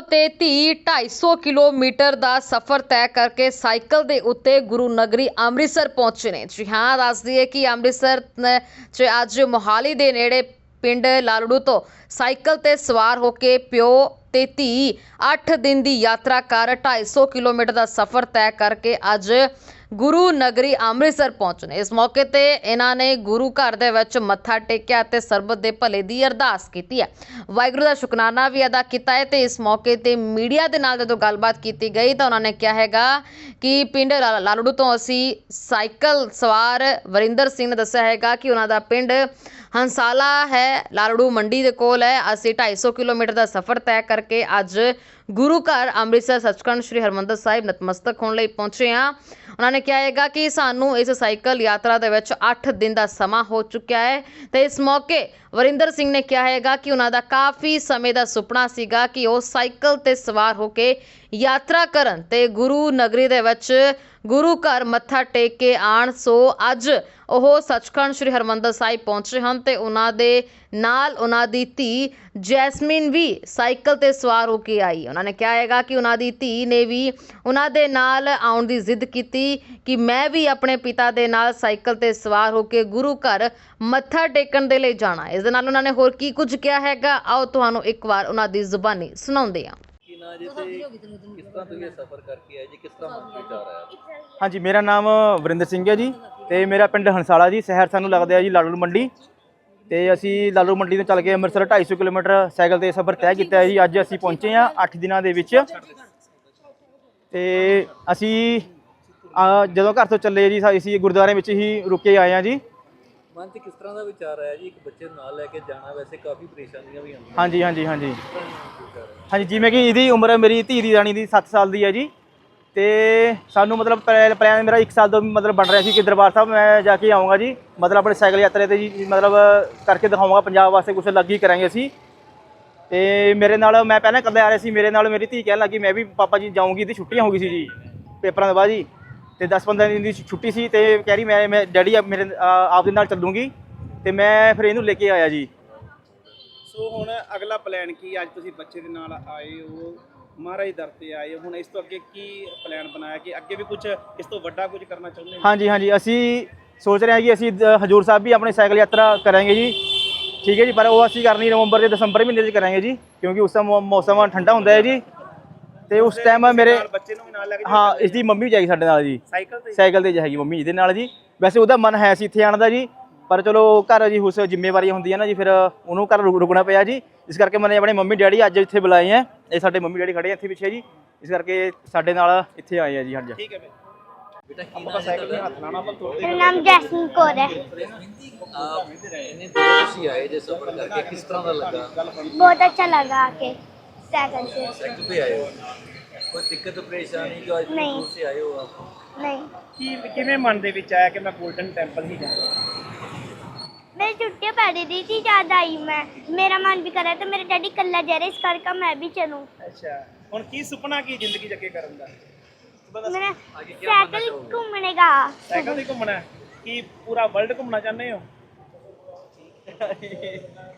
ਤੇ ਧੀ 250 ਕਿਲੋਮੀਟਰ ਦਾ ਸਫ਼ਰ ਤੈਅ ਕਰਕੇ ਸਾਈਕਲ ਦੇ ਉੱਤੇ ਗੁਰੂ ਨਗਰੀ ਅੰਮ੍ਰਿਤਸਰ ਪਹੁੰਚੇ ਨੇ। ਜੀ ਹਾਂ ਦੱਸਦੀ ਹੈ ਕਿ ਅੰਮ੍ਰਿਤਸਰ 'ਚ ਅੱਜ ਮੋਹਾਲੀ ਦੇ ਨੇੜੇ ਪਿੰਡ ਲਾਲੜੂ ਤੋਂ ਸਾਈਕਲ ਤੇ ਸਵਾਰ ਹੋ ਕੇ ਪਿਓ ਤੇ ਧੀ 8 ਦਿਨ ਦੀ ਯਾਤਰਾ ਕਰ 250 ਕਿਲੋਮੀਟਰ ਦਾ ਸਫ਼ਰ ਤੈਅ ਕਰਕੇ ਅੱਜ ਗੁਰੂ ਨਗਰੀ ਅੰਮ੍ਰਿਤਸਰ ਪਹੁੰਚਣੇ। ਇਸ ਮੌਕੇ ਤੇ ਇਹਨਾਂ ਨੇ ਗੁਰੂ ਘਰ ਦੇ ਵਿੱਚ ਮੱਥਾ ਟੇਕਿਆ ਤੇ ਸਰਬਤ ਦੇ ਭਲੇ ਦੀ ਅਰਦਾਸ ਕੀਤੀ ਹੈ। ਵਾਹਿਗੁਰੂ ਦਾ ਸ਼ੁਕਰਾਨਾ ਵੀ ਅਦਾ ਕੀਤਾ ਹੈ ਤੇ ਇਸ ਮੌਕੇ ਤੇ ਮੀਡੀਆ ਦੇ ਨਾਲ ਜਦੋਂ ਗੱਲਬਾਤ ਕੀਤੀ ਗਈ ਤਾਂ ਉਹਨਾਂ ਨੇ ਕਿਹਾ ਹੈਗਾ ਕਿ ਪਿੰਡ ਲਾ- ਲਾਲੜੂ ਤੋਂ ਅਸੀਂ ਸਾਈਕਲ ਸਵਾਰ ਵਰਿੰਦਰ ਸਿੰਘ ਨੇ ਦੱਸਿਆ ਹੈਗਾ ਕਿ ਉਹਨਾਂ ਦਾ ਪਿੰਡ ਹੰਸਾਲਾ ਹੈ, ਲਾਲੜੂ ਮੰਡੀ ਦੇ ਕੋਲ ਹੈ। ਅਸੀਂ 250 ਕਿਲੋਮੀਟਰ ਦਾ ਸਫ਼ਰ ਤੈਅ ਕਰਕੇ ਅੱਜ ਗੁਰੂ ਘਰ ਅੰਮ੍ਰਿਤਸਰ ਸੱਚਖੰਡ ਸ੍ਰੀ ਹਰਮੰਦਰ ਸਾਹਿਬ ਨਤਮਸਤਕ ਹੋਣ ਲਈ ਪਹੁੰਚੇ ਹਾਂ। ਉਹਨਾਂ ਨੇ ਕਿਹਾ ਹੈਗਾ ਕਿ ਸਾਨੂੰ ਇਸ ਸਾਈਕਲ ਯਾਤਰਾ ਦੇ ਵਿੱਚ 8 ਦਿਨ ਦਾ ਸਮਾਂ ਹੋ ਚੁੱਕਿਆ ਹੈ ਤੇ ਇਸ ਮੌਕੇ ਵਰਿੰਦਰ ਸਿੰਘ ਨੇ ਕਿਹਾ ਹੈਗਾ ਕਿ ਉਹਨਾਂ ਦਾ ਕਾਫੀ ਸਮੇਂ ਦਾ ਸੁਪਨਾ ਸੀਗਾ ਕਿ ਉਹ ਸਾਈਕਲ ਤੇ ਸਵਾਰ ਹੋ ਕੇ ਯਾਤਰਾ ਕਰਨ ਤੇ ਗੁਰੂ ਨਗਰੀ ਦੇ ਵਿੱਚ ਗੁਰੂ ਘਰ ਮੱਥਾ ਟੇਕ ਕੇ ਆਣ ਸੋ ਅੱਜ ਉਹ ਸੱਚਖੰਡ ਸ੍ਰੀ ਹਰਮੰਦਰ ਸਾਹਿਬ ਪਹੁੰਚੇ ਹਨ ਤੇ ਉਹਨਾਂ ਦੇ ਨਾਲ ਉਹਨਾਂ ਦੀ ਧੀ ਜੈਸਮਿਨ ਵੀ ਸਾਈਕਲ ਤੇ ਸਵਾਰ ਹੋ ਕੇ ਆਈ। ਉਹਨਾਂ ਨੇ ਕਿਹਾ ਹੈਗਾ ਕਿ ਉਹਨਾਂ ਦੀ ਧੀ ਨੇ ਵੀ ਉਹਨਾਂ ਦੇ ਨਾਲ ਆਉਣ ਦੀ ਜ਼ਿੱਦ ਕੀਤੀ ਕਿ ਮੈਂ ਵੀ ਆਪਣੇ ਪਿਤਾ ਦੇ ਨਾਲ ਸਾਈਕਲ ਤੇ ਸਵਾਰ ਹੋ ਕੇ ਗੁਰੂ ਘਰ ਮੱਥਾ ਟੇਕਣ ਦੇ ਲਈ ਜਾਣਾ। ਇਸ ਦੇ ਨਾਲ ਉਹਨਾਂ ਨੇ ਹੋਰ ਕੀ ਕੁਝ ਕਿਹਾ ਹੈਗਾ? ਆਓ ਤੁਹਾਨੂੰ ਇੱਕ ਵਾਰ ਉਹਨਾਂ ਦੀ ਜ਼ੁਬਾਨੀ ਸੁਣਾਉਂਦੇ ਹਾਂ। ਕੀ ਨਾ ਜੀ ਤੇ ਕਿਸ ਤਰ੍ਹਾਂ ਤੁਸੀਂ ਇਹ ਸਫ਼ਰ ਕਰਕੇ ਆਏ ਜੀ? ਕਿਸ ਤਰ੍ਹਾਂ ਮਨ ਵਿੱਚ ਆ ਰਿਹਾ ਹੈ? ਹਾਂਜੀ ਮੇਰਾ ਨਾਮ ਵਰਿੰਦਰ ਸਿੰਘ ਹੈ ਜੀ ਤੇ ਮੇਰਾ ਪਿੰਡ ਹੰਸਾਲਾ ਜੀ ਸ਼ਹਿਰ ਸਾਨੂੰ ਲੱਗਦਾ ਹੈ ਜੀ ਲਾਲੂ ਮੰਡੀ। ਤੇ ਅਸੀਂ ਲਾਲੂ ਮੰਡੀ ਤੋਂ ਚੱਲ ਕੇ ਅੰਮ੍ਰਿਤਸਰ 250 ਕਿਲੋਮੀਟਰ ਸਾਈਕਲ ਤੇ ਸਫ਼ਰ ਤੈਅ ਕੀਤਾ ਹੈ ਜੀ। ਅੱਜ ਅਸੀਂ ਪਹੁੰਚੇ ਹਾਂ 8 ਦਿਨਾਂ ਦੇ ਵਿੱਚ। ਤੇ ਅਸੀਂ ਆ, ਜਦੋਂ ਘਰ ਤੋਂ ਚੱਲੇ ਜੀ ਅਸੀਂ ਗੁਰਦੁਆਰੇ ਵਿੱਚ ਹੀ ਰੁਕੇ ਆਏ ਹਾਂ ਜੀ। ਮਨ 'ਚ ਕਿਸ ਤਰ੍ਹਾਂ ਦਾ ਵਿਚਾਰ ਆਇਆ ਜੀ? ਇੱਕ ਬੱਚੇ ਨੂੰ ਨਾਲ ਲੈ ਕੇ ਜਾਣਾ ਵੈਸੇ ਕਾਫੀ ਪਰੇਸ਼ਾਨੀਆਂ ਵੀ ਆਉਂਦੀਆਂ। ਹਾਂਜੀ ਹਾਂਜੀ ਹਾਂਜੀ। ਹਾਂਜੀ ਜਿਵੇਂ ਕਿ ਇਹਦੀ ਉਮਰ ਮੇਰੀ ਧੀ ਦੀ ਰਾਣੀ ਦੀ 7 ਸਾਲ ਦੀ ਹੈ ਜੀ। ਤੇ ਸਾਨੂੰ ਮਤਲਬ ਪਲੈ- ਪਲਾਨ ਮੇਰਾ 1 ਸਾਲ ਤੋਂ ਮਤਲਬ ਬਣ ਰਿਹਾ ਸੀ ਕਿ ਦਰਬਾਰ ਸਾਹਿਬ, ਮੈਂ ਜਾ ਕੇ ਆਉਂਗਾ ਜੀ। ਮਤਲਬ ਆਪਣੇ ਸਾਈਕਲ ਯਾਤਰਾ ਤੇ ਜੀ ਮਤਲਬ ਕਰਕੇ ਦਿਖਾਵਾਂਗਾ ਪੰਜਾਬ ਵਾਸਤੇ ਕੁਝ ਅਲੱਗ ਹੀ ਕਰਾਂਗੇ ਅਸੀਂ। ਤੇ ਮੇਰੇ ਨਾਲ ਮੈਂ ਪਹਿਲਾਂ ਇਕੱਲੇ ਆ ਰਿਹਾ ਸੀ, ਮੇਰੇ ਨਾਲ ਮੇਰੀ ਧੀ ਕਹਿਣ ਲੱਗੀ, ਮੈਂ ਵੀ ਪਾਪਾ ਜੀ ਜਾਊਂਗੀ ਤੇ ਛੁੱਟੀਆਂ ਹੋ ਗਈ ਸੀ ਜੀ, ਪੇਪਰਾਂ ਤੋਂ ਬਾਅਦ ਜੀ। ਤੇ 10-15 ਦਿਨ ਦੀ ਛੁੱਟੀ ਸੀ ਤੇ ਕਹਿ ਰਹੀ, ਮੈਂ ਮੈਂ ਡੈਡੀ ਮੇਰੇ ਆਪ ਦੇ ਨਾਲ ਚੱਲੂਗੀ। ਤੇ ਮੈਂ ਫਿਰ ਇਹਨੂੰ ਲੈ ਕੇ ਆਇਆ ਜੀ। ਸੋ ਹੁਣ ਅਗਲਾ ਪਲਾਨ ਕੀ ਅੱਜ ਤੁਸੀਂ ਬੱਚੇ ਦੇ ਨਾਲ ਆਏ ਹੋ। ਮਹਾਰਾਜ ਦਰ ਤੇ ਆਏ। ਹੋ ਹੁਣ ਇਸ ਤੋਂ ਅੱਗੇ ਕੀ ਪਲਾਨ ਬਣਾਇਆ ਕਿ ਅੱਗੇ ਵੀ ਕੁਝ ਇਸ ਤੋਂ ਵੱਡਾ ਕੁਝ ਕਰਨਾ ਚਾਹੁੰਦੇ ਹੋ? ਹਾਂਜੀ ਹਾਂਜੀ। ਅਸੀਂ ਸੋਚ ਰਹੇ ਹਾਂ ਕਿ ਅਸੀਂ ਦ- ਹਜੂਰ ਸਾਹਿਬ ਵੀ ਆਪਣੇ ਸਾਈਕਲ ਯਾਤਰਾ ਕਰਾਂਗੇ ਜੀ। ਠੀਕ ਹੈ ਜੀ ਪਰ ਉਹ ਅਸੀਂ ਕਰਨੀ ਨਵੰਬਰ ਤੇ ਦਸੰਬਰ ਮਹੀਨੇ 'ਚ ਕਰਾਂਗੇ ਜੀ ਕਿਉਂਕਿ ਉਸ ਸਮੇਂ ਮੌਸਮ ਠੰਡਾ ਹੁੰਦਾ ਹੈ ਜੀ। ਤੇ ਉਸ ਟਾਈਮ ਮੇਰੇ ਨਾਲ ਬੱਚੇ ਨੂੰ ਵੀ ਨਾਲ ਲੈ ਕੇ ਹਾਂ ਇਸ ਦੀ ਮੰਮੀ ਵੀ ਜਾਏਗੀ ਸਾਡੇ ਨਾਲ ਜੀ। ਸਾਈਕਲ ਤੇ? ਸਾਈਕਲ ਤੇ ਜਾਏਗੀ ਮੰਮੀ ਇਹਦੇ ਨਾਲ ਜੀ। ਵੈਸੇ ਉਹਦਾ ਮਨ ਹੈ ਸੀ ਇੱਥੇ ਆਉਣ ਦਾ ਜੀ ਪਰ ਚਲੋ ਘਰ ਜੀ ਉਸ ਜ਼ਿੰਮੇਵਾਰੀ ਹੁੰਦੀ ਹੈ ਨਾ ਜੀ ਫਿਰ ਉਹਨੂੰ ਘਰ ਰੁਕ- ਰੁਕਣਾ ਪਿਆ ਜੀ। ਇਸ ਕਰਕੇ ਮੈਨੇ ਆਪਣੇ ਮੰਮੀ ਡੈਡੀ ਅੱਜ ਇੱਥੇ ਬੁਲਾਏ ਆ। ਇਹ ਸਾਡੇ ਮੰਮੀ ਡੈਡੀ ਖੜੇ ਆ ਇੱਥੇ ਪਿੱਛੇ ਜੀ। ਇਸ ਕਰਕੇ ਸਾਡੇ ਨਾਲ ਇੱਥੇ ਆਏ ਆ ਜੀ ਹਾਂਜੀ ਠੀਕ ਹੈ ਬਈ ਬੇਟਾ ਕੀ ਨਾਮ ਸਾਈਕਲ ਤੇ ਹੱਥ ਲਾਣਾ ਆਪਾਂ ਤੁਰਦੇ ਮੇਰਾ ਨਾਮ ਜੈਸਮੀਨ ਕੌਰ ਹੈ। ਆਪ ਇਹਨੇ ਤੁਸੀਂ ਆਏ ਜੇ ਸਫਰ ਕਰਕੇ ਕਿਸ ਤਰ੍ਹਾਂ ਦਾ ਲੱਗਾ? ਬਹੁਤ ਅੱਛਾ ਲੱਗਾ ਆ ਕੇ ਸਾਈਕਲ से ਸਾਈਕਲ ਤੇ ਆਏ ਹੋ? ਕੋਈ ਦਿੱਕਤ ਪਰੇਸ਼ਾਨੀ ਜੋ ਅੱਜ ਨਹੀਂ। ਦੂਰ ਸੇ ਆਏ ਹੋ ਆਪ? ਨਹੀਂ। ਕੀ ਕਿਵੇਂ ਮਨ ਦੇ ਵਿੱਚ ਆਇਆ ਕਿ ਮੈਂ ਗੋਲਡਨ ਟੈਂਪਲ ਹੀ ਜਾਣਾ? मेरी छुट्टियां पड़ रही थी ज़्यादा आई मैं मेरा मन भी कर रहा था मेरे डैडी कल्ला जा रहे इस करके मैं भी चलूं ਅੱਛਾ ਹੁਣ ਕੀ ਸੁਪਨਾ ਕੀ ਜ਼ਿੰਦਗੀ 'ਚ ਅੱਗੇ ਕਰਨ ਦਾ मेरा साइकिल घूमने का ਸਾਈਕਲ ਤੇ ਘੁੰਮਣਾ ਹੈ? ਕੀ ਪੂਰਾ ਵਰਲਡ ਘੁੰਮਣਾ ਚਾਹੁੰਦੇ ਹੋ